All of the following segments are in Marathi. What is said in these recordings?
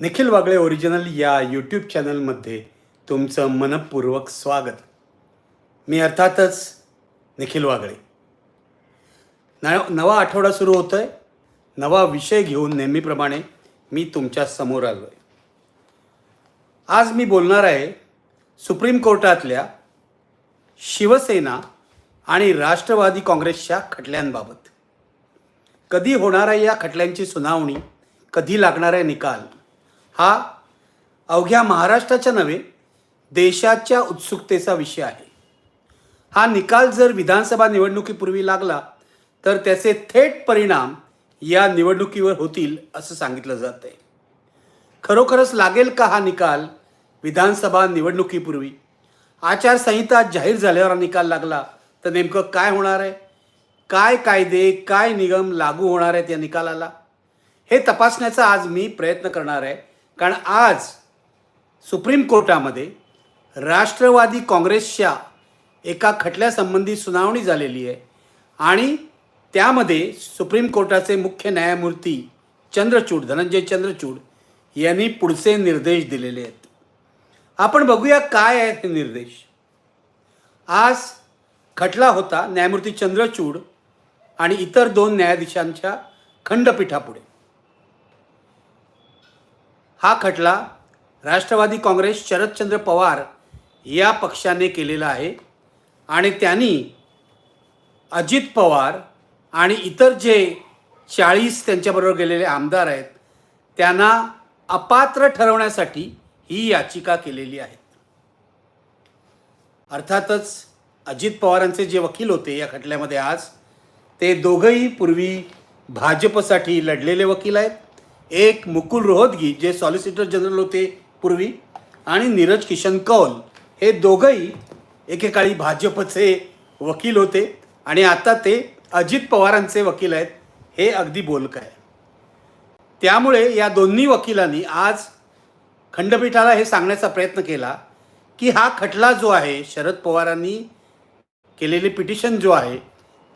निखिल वागळे ओरिजिनल या यूट्यूब चॅनलमध्ये तुमचं मनपूर्वक स्वागत. मी अर्थातच निखिल वागळे. न नवा आठवडा सुरू होतो आहे नवा विषय घेऊन नेहमीप्रमाणे मी तुमच्यासमोर आलो आहे आज मी बोलणार आहे सुप्रीम कोर्टातल्या शिवसेना आणि राष्ट्रवादी काँग्रेसच्या खटल्यांबाबत. कधी होणार आहे या खटल्यांची सुनावणी? कधी लागणार आहे निकाल? हा अवघ्या महाराष्ट्राच्या नव्हे देशाच्या उत्सुकतेचा विषय आहे. हा निकाल जर विधानसभा निवडणुकीपूर्वी लागला तर त्याचे थेट परिणाम या निवडणुकीवर होतील असं सांगितलं जात आहे खरोखरच लागेल का हा निकाल विधानसभा निवडणुकीपूर्वी? आचारसंहिता जाहीर झाल्यावर निकाल लागला तर नेमकं काय होणार आहे? काय कायदे काय निगम लागू होणार आहेत या निकालाला? हे तपासण्याचा आज मी प्रयत्न करणार आहे. कारण आज सुप्रीम कोर्टामध्ये राष्ट्रवादी काँग्रेसच्या एका खटल्यासंबंधी सुनावणी झालेली आहे आणि त्यामध्ये सुप्रीम कोर्टाचे मुख्य न्यायमूर्ती चंद्रचूड धनंजय चंद्रचूड यांनी पुढचे निर्देश दिलेले आहेत. आपण बघूया काय आहेत हे निर्देश. आज खटला होता न्यायमूर्ती चंद्रचूड आणि इतर दोन न्यायाधीशांच्या खंडपीठापुढे. हा खटला राष्ट्रवादी काँग्रेस शरदचंद्र पवार या पक्षाने केलेला आहे. आणि त्यांनी अजित पवार आणि इतर जे चाळीस त्यांच्याबरोबर गेलेले आमदार आहेत त्यांना अपात्र ठरवण्यासाठी ही याचिका केलेली आहे. अर्थातच अजित पवारांचे जे वकील होते या खटल्यामध्ये आज ते दोघंही पूर्वी भाजपसाठी लढलेले वकील आहेत. एक मुकुल रोहतगी जे सॉलिसिटर जनरल होते पूर्वी आणि नीरज किशन कौल हे दोघंही एकेकाळी भाजपचे वकील होते. आणि आता ते अजित पवारांचे वकील आहेत हे अगदी बोलक आहे. त्यामुळे या दोन्ही वकिलांनी आज खंडपीठाला हे सांगण्याचा प्रयत्न केला की हा खटला जो आहे शरद पवारांनी केलेले पिटिशन जो आहे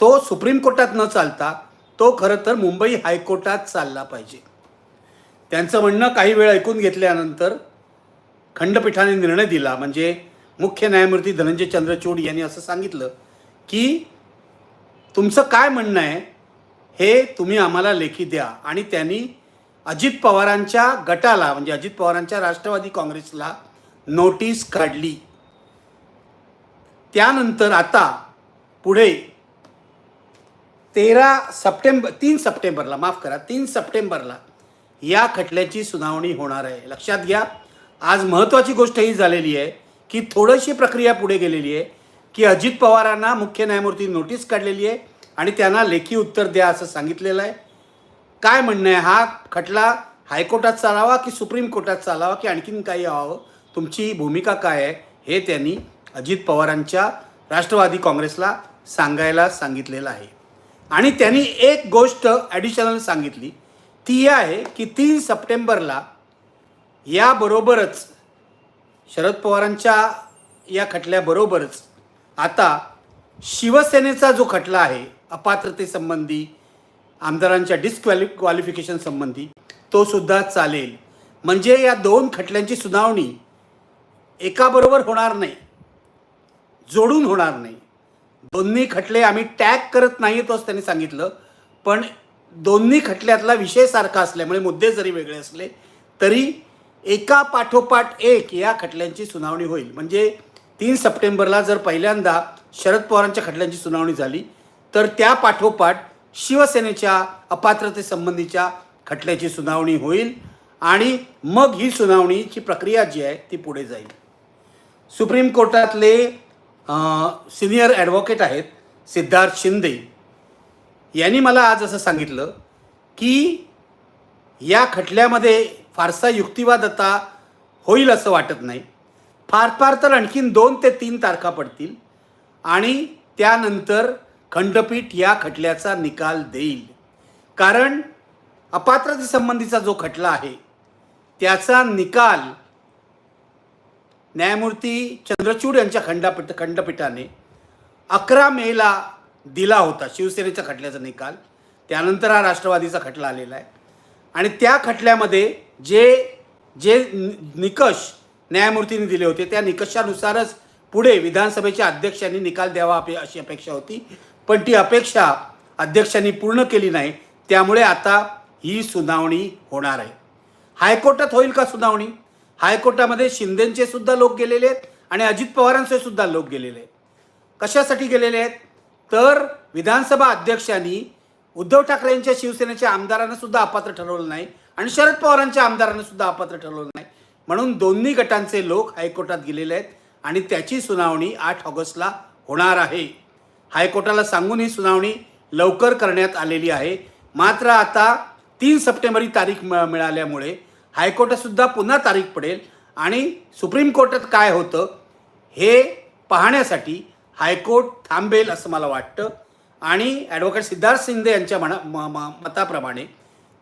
तो सुप्रीम कोर्टात न चालता तो खरं तर मुंबई हायकोर्टात चालला पाहिजे. त्यांचं म्हणणं काही वेळ ऐकून घेतल्यानंतर खंडपीठाने निर्णय दिला. म्हणजे मुख्य न्यायमूर्ती धनंजय चंद्रचूड यांनी असं सांगितलं की तुमचं काय म्हणणं आहे हे तुम्ही आम्हाला लेखी द्या. आणि त्यांनी अजित पवारांच्या गटाला म्हणजे अजित पवारांच्या राष्ट्रवादी काँग्रेसला नोटीस काढली. त्यानंतर आता पुढे तेरा सप्टेंबर तीन सप्टेंबरला माफ करा तीन सप्टेंबरला या खटल्याची सुनावणी होणार आहे. लक्षात घ्या आज महत्त्वाची गोष्ट ही झालेली आहे की थोडीशी प्रक्रिया पुढे गेलेली आहे की अजित पवारांना मुख्य न्यायमूर्ती नोटीस काढलेली आहे आणि त्यांना लेखी उत्तर द्या असं सांगितलेलं आहे. काय म्हणणं आहे? हा खटला हायकोर्टात चालावा की सुप्रीम कोर्टात चालावा की आणखीन काही व्हावं तुमची भूमिका काय आहे? हे त्यांनी अजित पवारांच्या राष्ट्रवादी काँग्रेसला सांगायला सांगितलेलं आहे. आणि त्यांनी एक गोष्ट ॲडिशनल सांगितली ती आहे की तीन सप्टेंबरला याबरोबरच शरद पवारांच्या या खटल्याबरोबरच आता शिवसेनेचा जो खटला आहे अपात्रतेसंबंधी आमदारांच्या डिस्क्वॅलि क्वालिफिकेशन संबंधी तो सुद्धा चालेल. म्हणजे या दोन खटल्यांची सुनावणी एकाबरोबर होणार नाही जोडून होणार नाही. दोन्ही खटले आम्ही टॅग करत नाही तोच त्यांनी सांगितलं. पण दोन्ही खटल्यातला विषय सारखा असल्यामुळे मुद्दे जरी वेगळे असले तरी एका पाठोपाठ एक या खटल्यांची सुनावणी होईल. म्हणजे तीन सप्टेंबरला जर पहिल्यांदा शरद पवारांच्या खटल्यांची सुनावणी झाली तर त्या पाठोपाठ शिवसेनेच्या अपात्रतेसंबंधीच्या खटल्याची सुनावणी होईल आणि मग ही सुनावणीची प्रक्रिया जी आहे ती पुढे जाईल. सुप्रीम कोर्टातले सिनियर ॲडव्होकेट आहेत सिद्धार्थ शिंदे. यांनी मला आज असं सांगितलं की या खटल्यामध्ये फारसा युक्तिवाद आता होईल असं वाटत नाही. फार फार तर आणखीन दोन ते तीन तारखा पडतील आणि त्यानंतर खंडपीठ या खटल्याचा निकाल देईल. कारण अपात्रतेसंबंधीचा जो खटला आहे त्याचा निकाल न्यायमूर्ती चंद्रचूड यांच्या खंडापीठ खंडपीठाने अकरा मेला दिला होता. शिवसेनेच्या खटल्याचा निकाल त्यानंतर हा राष्ट्रवादीचा खटला आलेला आहे. आणि त्या खटल्यामध्ये जे जे नि- निकष न्यायमूर्तींनी दिले होते त्या निकषानुसारच पुढे विधानसभेच्या अध्यक्षांनी निकाल द्यावा अपे अशी अपेक्षा होती. पण ती अपेक्षा अध्यक्षांनी पूर्ण केली नाही. त्यामुळे आता ही सुनावणी होणार आहे. हायकोर्टात होईल का सुनावणी? हायकोर्टामध्ये शिंदेचे सुद्धा लोक गेलेले आहेत आणि अजित पवारांचे सुद्धा लोक गेलेले आहेत. कशासाठी गेलेले आहेत? तर विधानसभा अध्यक्षांनी उद्धव ठाकरे यांच्या शिवसेनेच्या आमदारांना सुद्धा अपात्र ठरवलं नाही आणि शरद पवारांच्या आमदारांना सुद्धा अपात्र ठरवलं नाही. म्हणून दोन्ही गटांचे लोक हायकोर्टात गेलेले आहेत आणि त्याची सुनावणी आठ ऑगस्टला होणार आहे. हायकोर्टाला सांगून ही सुनावणी लवकर करण्यात आलेली आहे. मात्र आता तीन सप्टेंबर ही तारीख म मिळाल्यामुळे हायकोर्टसुद्धा पुन्हा तारीख पडेल आणि सुप्रीम कोर्टात काय होतं हे पाहण्यासाठी हायकोर्ट थांबेल असं मला वाटतं. आणि ॲडव्होकेट सिद्धार्थ शिंदे यांच्या म्हणा म- म- मताप्रमाणे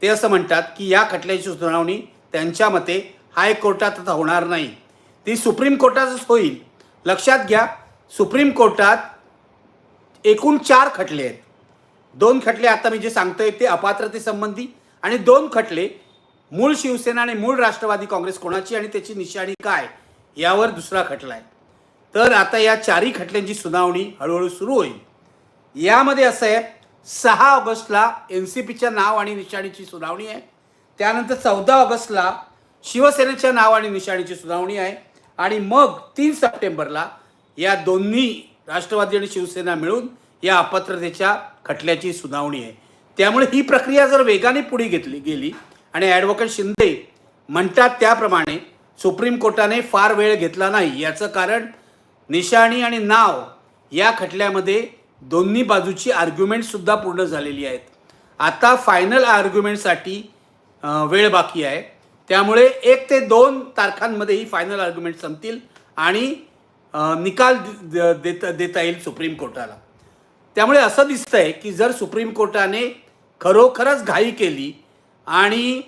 ते असं म्हणतात की या खटल्याची सुनावणी त्यांच्या मते हायकोर्टात आता होणार नाही. ती सुप्रीम कोर्टातच होईल. लक्षात घ्या सुप्रीम कोर्टात एकूण चार खटले आहेत. दोन खटले आता मी जे सांगतोय ते अपात्रतेसंबंधी आणि दोन खटले मूळ शिवसेना आणि मूळ राष्ट्रवादी काँग्रेस कोणाची आणि त्याची निशाणी काय यावर दुसरा खटला आहे. तर आता या चारही खटल्यांची सुनावणी हळूहळू सुरू होईल. यामध्ये असं आहे सहा ऑगस्टला एन सी पीच्या नाव आणि निशाणीची सुनावणी आहे. त्यानंतर चौदा ऑगस्टला शिवसेनेच्या नाव आणि निशाणीची सुनावणी आहे. आणि मग तीन सप्टेंबरला या दोन्ही राष्ट्रवादी आणि शिवसेना मिळून या अपात्रतेच्या खटल्याची सुनावणी आहे. त्यामुळे ही प्रक्रिया जर वेगाने पुढे घेतली गेली आणि ॲडव्होकेट शिंदे म्हणतात त्याप्रमाणे सुप्रीम कोर्टाने फार वेळ घेतला नाही याचं कारण निशाणी आणि नाव या खटल्यामध्ये दोन्ही बाजूची आर्ग्युमेंटसुद्धा पूर्ण झालेली आहेत. आता फायनल आर्ग्युमेंटसाठी वेळ बाकी आहे. त्यामुळे एक ते दोन तारखांमध्ये ही फायनल आर्ग्युमेंट संपतील आणि निकाल द- द- देता देता येईल सुप्रीम कोर्टाला. त्यामुळे असं दिसतं आहे की जर सुप्रीम कोर्टाने खरोखरच घाई केली आणि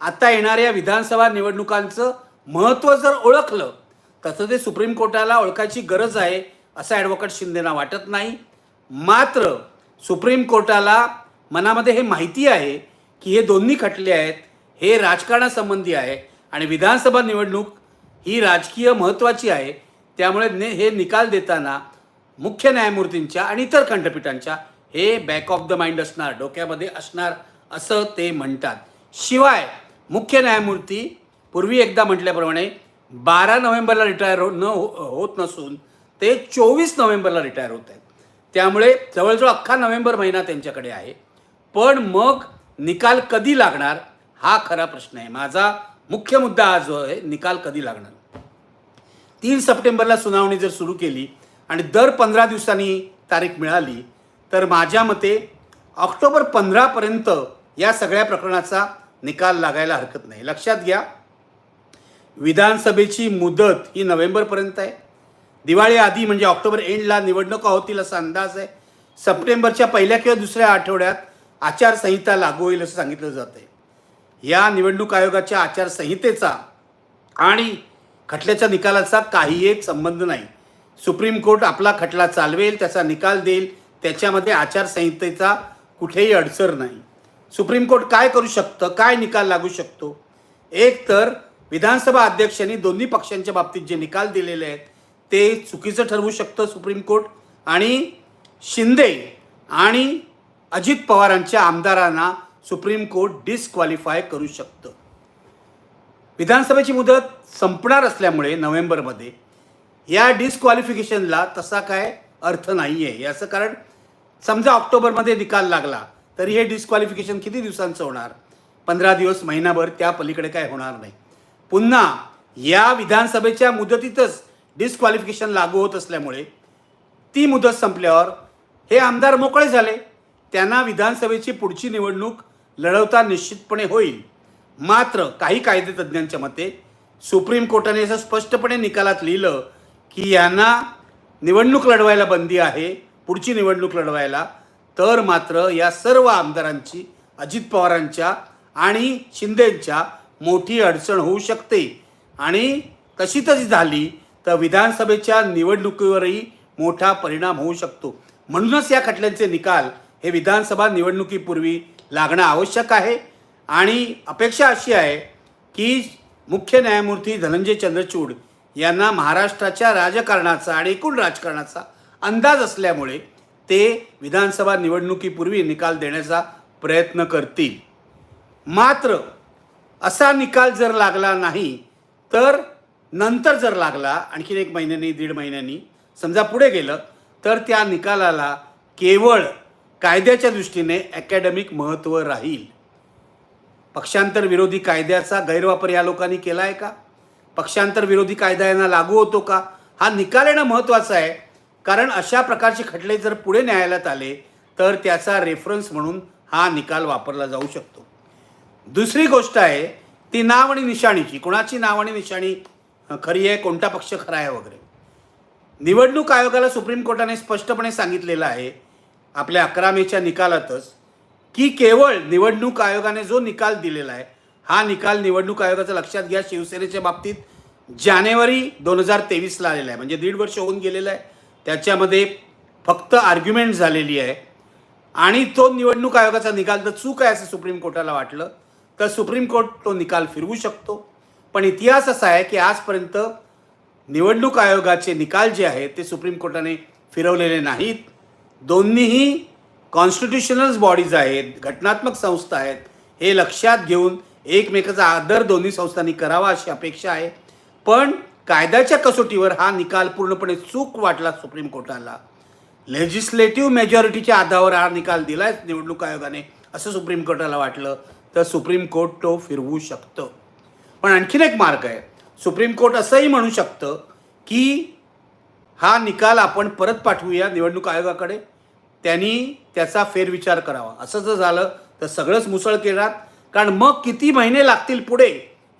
आता येणाऱ्या विधानसभा निवडणुकांचं महत्त्व जर ओळखलं तसं ते सुप्रीम कोर्टाला ओळखायची गरज आहे असं ॲडव्होकेट शिंदेना वाटत नाही. मात्र सुप्रीम कोर्टाला मनामध्ये हे माहिती आहे की हे दोन्ही खटले आहेत हे राजकारणासंबंधी आहे आणि विधानसभा निवडणूक ही राजकीय महत्त्वाची आहे. त्यामुळे ने हे निकाल देताना मुख्य न्यायमूर्तींच्या आणि इतर खंडपीठांच्या हे बॅक ऑफ द माइंड असणार डोक्यामध्ये असणार असं ते म्हणतात. शिवाय मुख्य न्यायमूर्ती पूर्वी एकदा म्हटल्याप्रमाणे बारा नोव्हेंबरला रिटायर हो न हो- होत नसून ते चोवीस नोव्हेंबरला रिटायर होत आहेत. त्यामुळे जवळजवळ अख्खा नोव्हेंबर महिना त्यांच्याकडे आहे. पण मग निकाल कधी लागणार? हा खरा प्रश्न आहे. माझा मुख्य मुद्दा हा जो आहे निकाल कधी लागणार? तीन सप्टेंबरला सुनावणी जर सुरू केली आणि दर पंधरा दिवसांनी तारीख मिळाली तर माझ्या मते ऑक्टोबर पंधरापर्यंत या सगळ्या प्रकरणाचा निकाल लागायला हरकत नाही. लक्षात घ्या विधानसभेची मुदत ही नोव्हेंबरपर्यंत आहे. दिवाळी आधी म्हणजे ऑक्टोबर एंडला निवडणुका होतील असा अंदाज आहे. सप्टेंबरच्या पहिल्या किंवा दुसऱ्या आठवड्यात आचारसंहिता लागू होईल असं सांगितलं जात आहे. या निवडणूक आयोगाच्या आचारसंहितेचा आणि खटल्याच्या निकालाचा काही एक संबंध नाही. सुप्रीम कोर्ट आपला खटला चालवेल त्याचा निकाल देईल त्याच्यामध्ये आचारसंहितेचा कुठेही अडचण नाही. सुप्रीम कोर्ट काय करू शकतं काय निकाल लागू शकतो? एक तर विधानसभा अध्यक्षांनी दोन्ही पक्षांच्या बाबतीत जे निकाल दिलेले आहेत ते चुकीचं ठरवू शकतं सुप्रीम कोर्ट. आणि शिंदे आणि अजित पवारांच्या आमदारांना सुप्रीम कोर्ट डिस्क्वालिफाय करू शकतं. विधानसभेची मुदत संपणार असल्यामुळे नोव्हेंबरमध्ये या डिस्क्वालिफिकेशनला तसा काय अर्थ नाही आहे याचं कारण समजा ऑक्टोबरमध्ये निकाल लागला तरी हे डिस्क्वालिफिकेशन किती दिवसांचं होणार? पंधरा दिवस महिनाभर त्या पलीकडे काय होणार नाही. पुन्हा या विधानसभेच्या मुदतीतच डिस्क्वालिफिकेशन लागू होत असल्यामुळे ती मुदत संपल्यावर हे आमदार मोकळे झाले. त्यांना विधानसभेची पुढची निवडणूक लढवता निश्चितपणे होईल. मात्र काही कायदेतज्ञांच्या मते सुप्रीम कोर्टाने असं स्पष्टपणे निकालात लिहिलं की यांना निवडणूक लढवायला बंदी आहे पुढची निवडणूक लढवायला. तर मात्र या सर्व आमदारांची अजित पवारांच्या आणि शिंदेंच्या मोठी अडचण होऊ शकते. आणि तशी तशी झाली तर विधानसभेच्या निवडणुकीवरही मोठा परिणाम होऊ शकतो. म्हणूनच या खटल्यांचे निकाल हे विधानसभा निवडणुकीपूर्वी लागणं आवश्यक आहे. आणि अपेक्षा अशी आहे की मुख्य न्यायमूर्ती धनंजय चंद्रचूड यांना महाराष्ट्राच्या राजकारणाचा आणि एकूण राजकारणाचा अंदाज असल्यामुळे ते विधानसभा निवडणुकीपूर्वी निकाल देण्याचा प्रयत्न करतील. मात्र असा निकाल जर लागला नाही तर नंतर जर लागला आणखीन एक महिन्यानी दीड महिन्यांनी समजा पुढे गेलं तर त्या निकालाला केवळ कायद्याच्या दृष्टीने अकॅडमिक महत्त्व राहील. पक्षांतर विरोधी कायद्याचा गैरवापर या लोकांनी केला आहे का? पक्षांतर विरोधी कायदा यांना लागू होतो का? हा निकाल येणं महत्त्वाचा आहे. कारण अशा प्रकारचे खटले जर पुढे न्यायालयात आले तर त्याचा रेफरन्स म्हणून हा निकाल वापरला जाऊ शकतो. दुसरी गोष्ट आहे ती नाव आणि निशाणीची. कोणाची नाव आणि निशाणी खरी आहे कोणता पक्ष खरा आहे वगैरे. निवडणूक आयोगाला सुप्रीम कोर्टाने स्पष्टपणे सांगितलेलं आहे आपल्या अकरा मेच्या निकालातच की केवळ निवडणूक आयोगाने जो निकाल दिलेला आहे हा निकाल निवडणूक आयोगाचा लक्षात घ्या शिवसेनेच्या बाबतीत जानेवारी दोन हजार तेवीसला आलेला आहे. म्हणजे दीड वर्ष होऊन गेलेलं आहे. त्याच्यामध्ये फक्त आर्ग्युमेंट झालेली आहे. आणि तो निवडणूक आयोगाचा निकाल तर चूक आहे असं सुप्रीम कोर्टाला वाटलं. तर सुप्रीम कोर्ट तो निकाल फिरवू शकतो. पण इतिहास असा आहे की आजपर्यंत निवडणूक आयोगाचे निकाल जे आहेत ते सुप्रीम कोर्टाने फिरवलेले नाहीत. दोन्हीही कॉन्स्टिट्युशनल बॉडीज आहेत घटनात्मक संस्था आहेत. हे लक्षात घेऊन एकमेकाचा आदर दोन्ही संस्थांनी करावा अशी अपेक्षा आहे. पण कायद्याच्या कसोटीवर हा निकाल पूर्णपणे चूक वाटला सुप्रीम कोर्टाला. लेजिस्लेटिव्ह मेजॉरिटीच्या आधारावर हा निकाल दिलाय निवडणूक आयोगाने असं सुप्रीम कोर्टाला वाटलं. तर सुप्रीम कोर्ट तो फिरवू शकतं. पण आणखीन एक मार्ग आहे. सुप्रीम कोर्ट असंही म्हणू शकतं की हा निकाल आपण परत पाठवूया निवडणूक आयोगाकडे. त्यांनी त्याचा फेरविचार करावा. असं जर झालं तर सगळंच मुसळ केलात. कारण मग किती महिने लागतील पुढे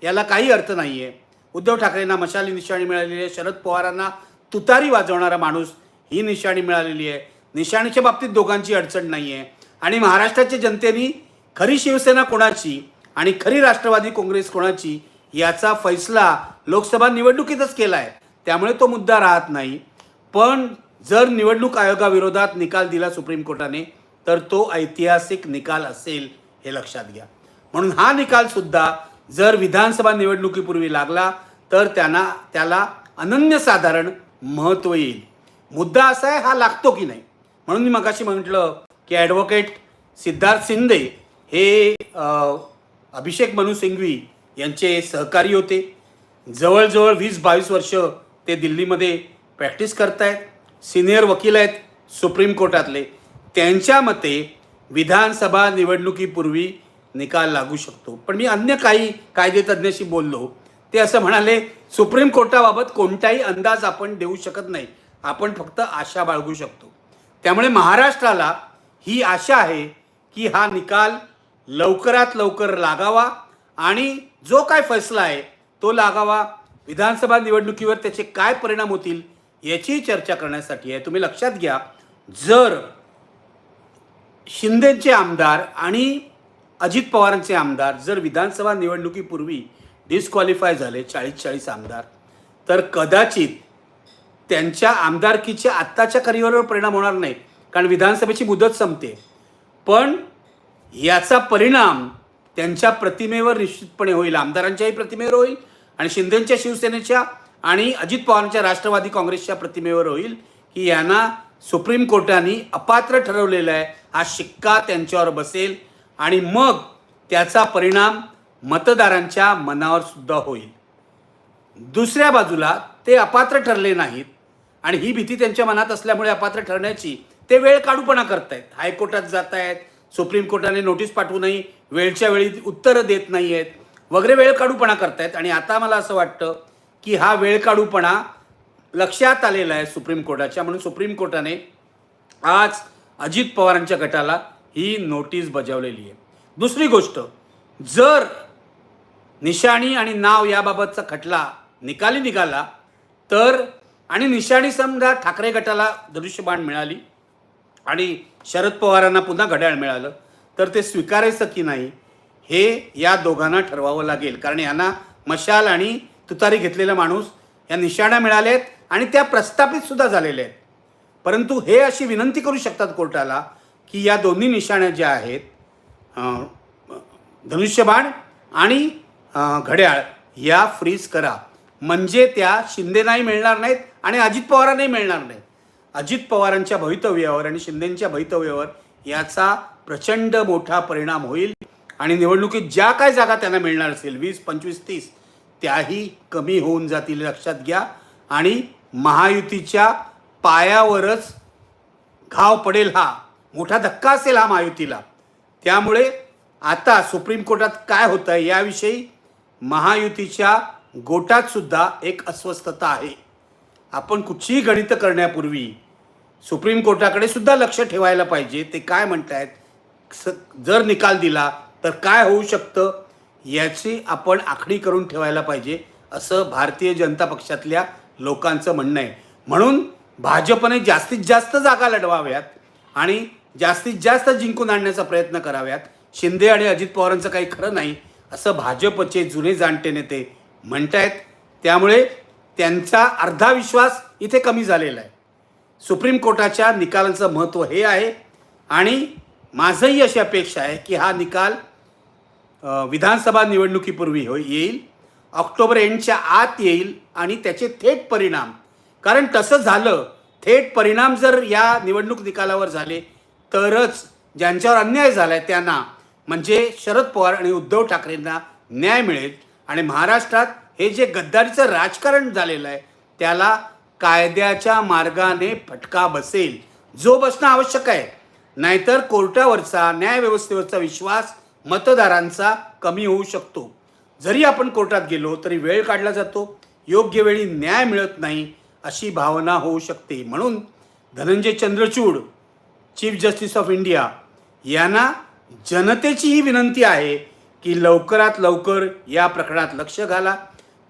याला काही अर्थ नाही आहे उद्धव ठाकरेंना मशाली निशाणी मिळालेली आहे. शरद पवारांना तुतारी वाजवणारा माणूस ही निशाणी मिळालेली आहे. निशाणीच्या बाबतीत दोघांची अडचण नाही आहे आणि महाराष्ट्राच्या जनतेनी खरी शिवसेना कोणाची आणि खरी राष्ट्रवादी काँग्रेस कोणाची याचा फैसला लोकसभा निवडणुकीतच केला आहे त्यामुळे तो मुद्दा राहत नाही. पण जर निवडणूक आयोगाविरोधात निकाल दिला सुप्रीम कोर्टाने तर तो ऐतिहासिक निकाल असेल हे लक्षात घ्या. म्हणून हा निकालसुद्धा जर विधानसभा निवडणुकीपूर्वी लागला तर त्यांना त्याला अनन्यसाधारण महत्त्व येईल. मुद्दा असा आहे हा लागतो की नाही? म्हणून मी मगाशी म्हटलं की ॲडव्होकेट सिद्धार्थ शिंदे हे अभिषेक मनु सिंघवी यांचे सहकारी होते. जवळजवळ वीस बावीस वर्ष ते दिल्लीमध्ये प्रॅक्टिस करतायत. सिनियर वकील आहेत सुप्रीम कोर्टातले त्यांच्या मते विधानसभा निवडणुकीपूर्वी निकाल लागू शकतो. पण मी अन्य काही कायदेतज्ञाशी बोललो. ते असं म्हणाले सुप्रीम कोर्टाबाबत कोणताही अंदाज आपण देऊ शकत नाही. आपण फक्त आशा बाळगू शकतो. त्यामुळे महाराष्ट्राला ही आशा आहे की हा निकाल लवकरात लवकर लागावा आणि जो काय फैसला आहे तो लागावा. विधानसभा निवडणुकीवर त्याचे काय परिणाम होतील याची चर्चा करण्यासाठी आहे. तुम्ही लक्षात घ्या जर शिंदेचे आमदार आणि अजित पवारांचे आमदार जर विधानसभा निवडणुकीपूर्वी डिस्क्वालिफाय झाले चाळीस चाळीस आमदार तर कदाचित त्यांच्या आमदारकीच्या आत्ताच्या करिअरवर परिणाम होणार नाही कारण विधानसभेची मुदत संपते. पण याचा परिणाम त्यांच्या प्रतिमेवर निश्चितपणे होईल. आमदारांच्याही प्रतिमेवर होईल आणि शिंदेच्या शिवसेनेच्या आणि अजित पवारांच्या राष्ट्रवादी काँग्रेसच्या प्रतिमेवर होईल की यांना सुप्रीम कोर्टाने अपात्र ठरवलेलं आहे. हा शिक्का त्यांच्यावर बसेल आणि मग त्याचा परिणाम मतदारांच्या मनावर सुद्धा होईल. दुसऱ्या बाजूला ते अपात्र ठरले नाहीत आणि ही भीती त्यांच्या मनात असल्यामुळे अपात्र ठरण्याची ते वेळ काढूपणा करतायत. हायकोर्टात जात आहेत सुप्रीम कोर्टाने नोटीस पाठवूनही वेळच्या वेळी उत्तरं देत नाही आहेत वगैरे वेळ काढूपणा करतायत. आणि आता मला असं वाटतं की हा वेळ काढूपणा लक्षात आलेला आहे सुप्रीम कोर्टाच्या. म्हणून सुप्रीम कोर्टाने आज अजित पवारांच्या गटाला ही नोटीस बजावलेली आहे. दुसरी गोष्ट जर निशाणी आणि नाव याबाबतचा खटला निकाली निघाला तर आणि निशाणी समजा ठाकरे गटाला दृश्यबाण मिळाली आणि शरद पवारांना पुन्हा घड्याळ मिळालं. तर ते स्वीकारायचं की नाही हे या दोघांना ठरवावं लागेल. कारण यांना मशाल आणि तुतारी घेतलेला माणूस या निशाण्या मिळाल्या आहेत आणि त्या प्रस्थापित सुद्धा झालेल्या आहेत. परंतु हे अशी विनंती करू शकतात कोर्टाला की या दोन्ही निशाण्या ज्या आहेत धनुष्यबाण आणि घड्याळ या फ्रीज करा. म्हणजे त्या शिंदेनाही मिळणार नाहीत आणि अजित पवारांनाही मिळणार नाहीत. अजित पवारांच्या भवितव्यावर आणि शिंदेंच्या भवितव्यावर याचा प्रचंड मोठा परिणाम होईल. आणि निवडणुकीत ज्या काय जागा त्यांना मिळणार असेल वीस पंचवीस तीस त्याही कमी होऊन जातील लक्षात घ्या. आणि महायुतीच्या पायावरच घाव पडेल हा. मोठा धक्का असेल हा महायुतीला. त्यामुळे आता सुप्रीम कोर्टात काय होतं आहे याविषयी महायुतीच्या गोटात सुद्धा एक अस्वस्थता आहे. आपण कुठचीही गणितं करण्यापूर्वी सुप्रीम कोर्टाकडे सुद्धा लक्ष ठेवायला पाहिजे. ते काय म्हणतायत? स जर निकाल दिला तर काय होऊ शकतं? याची आपण आखणी करून ठेवायला पाहिजे असं भारतीय जनता पक्षातल्या लोकांचं म्हणणं आहे. म्हणून भाजपने जास्तीत जास्त जागा लढवाव्यात आणि जास्तीत जास्त जिंकून आणण्याचा प्रयत्न कराव्यात. शिंदे आणि अजित पवारांचं काही खरं नाही असं भाजपचे जुने जाणते नेते म्हणतायत. त्यामुळे त्यांचा अर्धा विश्वास इथे कमी झालेला आहे. सुप्रीम कोर्टाच्या निकालांचं महत्त्व हे आहे. आणि माझंही अशी अपेक्षा आहे की हा निकाल विधानसभा निवडणुकीपूर्वी हो येईल. ऑक्टोबर एंडच्या आत येईल आणि त्याचे थेट परिणाम. कारण तसं झालं थेट परिणाम जर या निवडणूक निकालावर झाले तरच ज्यांच्यावर अन्याय झाला आहे त्यांना म्हणजे शरद पवार आणि उद्धव ठाकरेंना न्याय मिळेल. आणि महाराष्ट्रात हे जे गद्दारीचं राजकारण झालेलं आहे त्याला कायद्याच्या मार्गाने फटका बसेल. जो बसणं आवश्यक आहे. नाहीतर कोर्टावरचा न्यायव्यवस्थेवरचा विश्वास मतदारांचा कमी होऊ शकतो. जरी आपण कोर्टात गेलो तरी वेळ काढला जातो. योग्य वेळी न्याय मिळत नाही अशी भावना होऊ शकते. म्हणून Dhananjay Chandrachud chief justice of India यांना जनतेची ही विनंती आहे की लवकरात लवकर या प्रकरणात लक्ष घाला.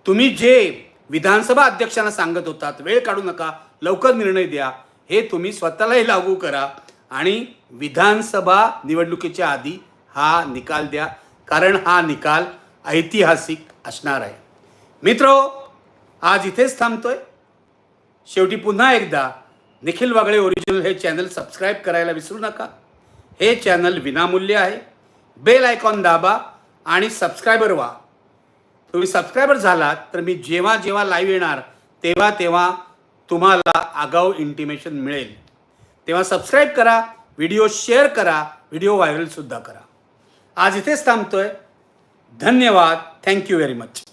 तुम्ही जे विधानसभा अध्यक्षांना सांगत होतात वेळ काढू नका लवकर निर्णय द्या. हे तुम्ही स्वतःलाही लागू करा आणि विधानसभा निवडणुकीच्या आधी हा निकाल द्या कारण हा निकाल ऐतिहासिक असणार आहे. मित्र आज इथेच थांबतोय. शेवटी पुन्हा एकदा निखिल वागळे ओरिजिनल हे चॅनल सबस्क्राईब करायला विसरू नका. हे चॅनल विनामूल्य आहे. बेल आयकॉन दाबा आणि सबस्क्रायबर व्हा. तुम्ही सबस्क्रायबर झालात तर मी जेव्हा जेव्हा लाईव्ह येणार तेव्हा तेव्हा तुम्हाला आगाऊ इंटिमेशन मिळेल. तेव्हा सबस्क्राईब करा व्हिडिओ शेअर करा व्हिडिओ व्हायरलसुद्धा करा. आज इथेच थांबतोय. धन्यवाद. Thank you very much